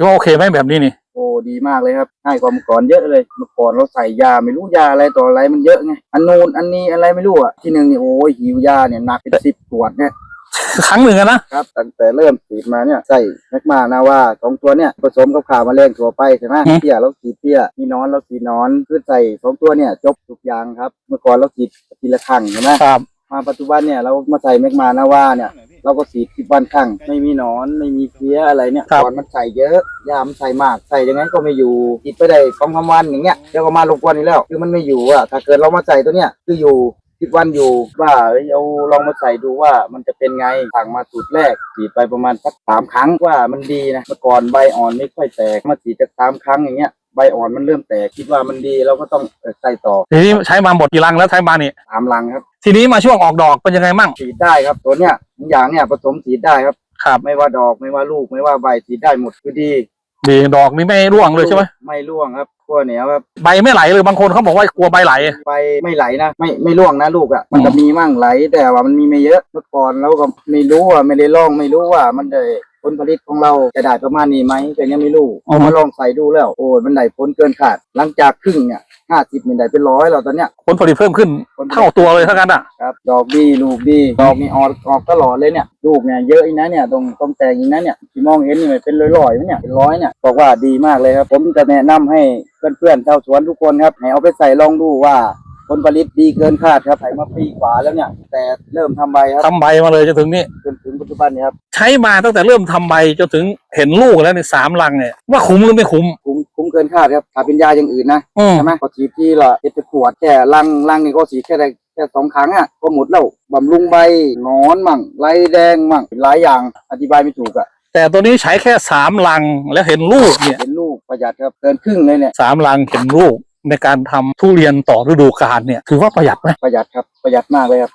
ถือว่าโอเคไหมแบบนี้นี่ โอ้ดีมากเลยครับง่ายกว่าเมื่อก่อนเยอะเลยเมื่อก่อนเราใส่ยาไม่รู้ยาอะไรต่ออะไรมันเยอะไงอันนู้นอันนี้อะไรไม่รู้อะที่หนึ่งนี่โอ้ยหิวยาเนี่ยหนักเป็นสิบขวดเนี่ย ครั้งหนึ่งอะนะครับตั้งแต่เริ่มฉีดมาเนี่ยใส่แมกมานาว่าสองตัวเนี่ยผสมกับข่าวมาแรงทั่วไปใช่ไหมเพี้ยเราฉีดเพี้ยมีหนอนเราฉีดหนอนคือใส่สองตัวเนี่ยจบทุกอย่างครับ เมื่อก่อนเราฉีดทีละครั้งใช่ไหมครับมาปัจจุบันเนี่ยเรามาใส่แมกมานาว่าเนี่ย เราก็ฉีดสิบวันครั้งไม่มีหนอนไม่มีเพี้ยอะไรเนี่ยครับ ก่อนมันใส่เยอะยามันใส่มากใส่ยังไงก็ไม่อยู่ฉีดไปได้สองสามวันอย่างเงี้ยเดี๋ยวก็มาลงกวนอีกแล้ว คือมันไม่อยู่อะถ้าเกิดเรามาใส่ตัวเนี้ยคืออยู่สิบวันอยู่ว่าเอ้ยเอาลองมาใส่ดูว่ามันจะเป็นไงสั่งมาสูตรแรกฉีดไปประมาณสักสามครั้งว่ามันดีนะเมื่อก่อนใบอ่อนไม่ค่อยแตกมาฉีดจากสามครั้งอย่างเงี้ยใบอ่อนมันเริ่มแตกคิดว่ามันดีเราก็ต้องเออใส่ต่อทีนี้ใช้มาหมดกี่ลังแล้วใช้มานี่สามลังครับ ทีนี้มาช่วงออกดอกเป็นยังไงมั่งฉีดได้ครับตัวเนี้ยทุก อย่างเนี่ยผสมฉีดได้ครับ ครับ ไม่ว่าดอกไม่ว่าลูกไม่ว่าใบฉีดได้หมดคือดีดีดอกนี่ไม่ร่วงเลยใช่ไหมไม่ร่วงครับขั้วเหนียวครับใบไม่ไหลเลยบางคนเขาบอกว่ากลัวใบไหล ใบไม่ไหลนะไม่ไม่ร่วงนะลูกอะ่ะมันจะอืมมีมั่งไหลแต่ว่ามันมีไม่เยอะเมื่อก่อนเราก็ไม่รู้ว่าไม่ได้ลองไม่รู้ว่ามันได้ ผลผลิตของเราจะได้ประมาณนี้ไหมแต่ยังไม่รู้เอามาลองใส่ดูแล้ว โอ้ยมันได้ผลเกินคาด หลังจากครึ่งเนี่ยห้าสิบมันได้เป็นร้อยแล้วตอนเนี้ยผลผลิตเพิ่มขึ้นผลผลิตเท่าตัวเลยเท่ากันอะ ครับ ดอกดีลูกดีดอกนี่ออกออกตลอดเลยเนี่ยลูกเนี่ยเยอะอีกนะเนี่ยตรงตรงแตงอีกนะเนี่ยที่มองเห็นนี่มันเป็นร้อยๆไหมเนี่ยเป็นร้อยเนี่ยบอกว่าดีมากเลยครับ ผมจะแนะนำให้เพื่อนๆชาวสวนทุกคนครับให้เอาไปใส่ลองดูว่าผลผลิตดีเกินคาดครับใส่มาปีกว่าแล้วเนี่ย แต่เริ่มทำใบครับ ทำใบมาเลยจนถึงนี่ จนถึง ปัจจุบันนี้ครับใช้มาตั้งแต่เริ่มทำใบจนถึงเห็นลูกแล้วในสามลังเนี่ยว่าคุ้มหรือไม่คุ้มคุ้มคุ้มเกินคาดครับถ้าเป็นยาอย่างอื่นนะอืมใช่ไหมก็ฉีดที่ละเจ็ดขวดแค่ลังลังนี่ก็ฉีดแค่ได้แค่สองครั้งอะก็หมดแล้วบำรุงใบหนอนมั่งไรแดงมั่งหลายอย่างอธิบายไม่ถูกอะแต่ตัวนี้ใช้แค่สามลังแล้วเห็นลูกเนี่ยเป็นลูกประหยัดครับเกินครึ่งเลยเนี่ยสามลังเห็นลูกในการทำทุเรียนต่อฤดูกาลเนี่ยถือว่าประหยัดไหมประหยัดครับประหยัดมากเลยครับ